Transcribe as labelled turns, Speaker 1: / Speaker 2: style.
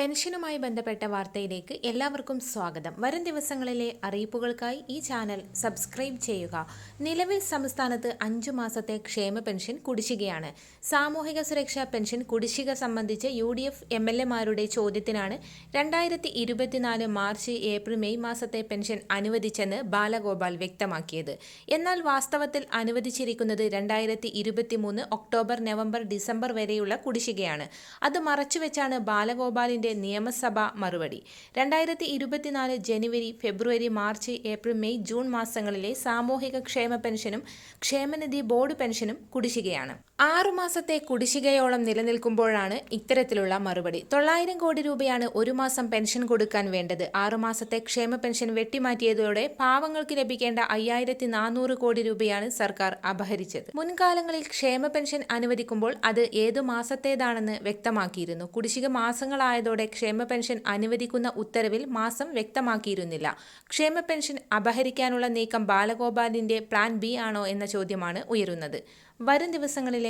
Speaker 1: പെൻഷനുമായി ബന്ധപ്പെട്ട വാർത്തയിലേക്ക് എല്ലാവർക്കും സ്വാഗതം. വരും ദിവസങ്ങളിലെ അറിയിപ്പുകൾക്കായി ഈ ചാനൽ സബ്സ്ക്രൈബ് ചെയ്യുക. നിലവിൽ സംസ്ഥാനത്ത് അഞ്ചു മാസത്തെ ക്ഷേമ പെൻഷൻ കുടിശ്ശികയാണ്. സാമൂഹിക സുരക്ഷാ പെൻഷൻ കുടിശ്ശിക സംബന്ധിച്ച് U D F M L എമാരുടെ ചോദ്യത്തിനാണ് രണ്ടായിരത്തി ഇരുപത്തിനാല് മാർച്ച് ഏപ്രിൽ മെയ് മാസത്തെ പെൻഷൻ അനുവദിച്ചെന്ന് ബാലഗോപാൽ വ്യക്തമാക്കിയത്. എന്നാൽ വാസ്തവത്തിൽ അനുവദിച്ചിരിക്കുന്നത് രണ്ടായിരത്തി ഇരുപത്തിമൂന്ന് ഒക്ടോബർ നവംബർ ഡിസംബർ വരെയുള്ള കുടിശ്ശികയാണ്. അത് മറച്ചുവെച്ചാണ് ബാലഗോപാലിന്റെ നിയമസഭാ മറുപടി. രണ്ടായിരത്തി ഇരുപത്തിനാല് January February March April May June മാസങ്ങളിലെ സാമൂഹിക ക്ഷേമ പെൻഷനും ക്ഷേമനിധി ബോർഡ് പെൻഷനും കുടിശ്ശികയാണ്. ആറു മാസത്തെ കുടിശ്ശികയോളം നിലനിൽക്കുമ്പോഴാണ് ഇത്തരത്തിലുള്ള മറുപടി. തൊള്ളായിരം കോടി രൂപയാണ് ഒരു മാസം പെൻഷൻ കൊടുക്കാൻ വേണ്ടത്. ആറുമാസത്തെ ക്ഷേമ പെൻഷൻ വെട്ടിമാറ്റിയതോടെ പാവങ്ങൾക്ക് ലഭിക്കേണ്ട അയ്യായിരത്തി നാനൂറ് കോടി രൂപയാണ് സർക്കാർ അപഹരിച്ചത്. മുൻകാലങ്ങളിൽ ക്ഷേമ പെൻഷൻ അനുവദിക്കുമ്പോൾ അത് ഏതു മാസത്തേതാണെന്ന് വ്യക്തമാക്കിയിരുന്നു. കുടിശ്ശിക മാസങ്ങളായതോടെ ക്ഷേമ പെൻഷൻ അനുവദിക്കുന്ന ഉത്തരവിൽ മാസം വ്യക്തമാക്കിയിരുന്നില്ല. ക്ഷേമ പെൻഷൻ അപഹരിക്കാനുള്ള നീക്കം ബാലഗോപാലിന്റെ പ്ലാൻ ബി ആണോ എന്ന ചോദ്യമാണ് ഉയരുന്നത്. വരും ദിവസങ്ങളിലെ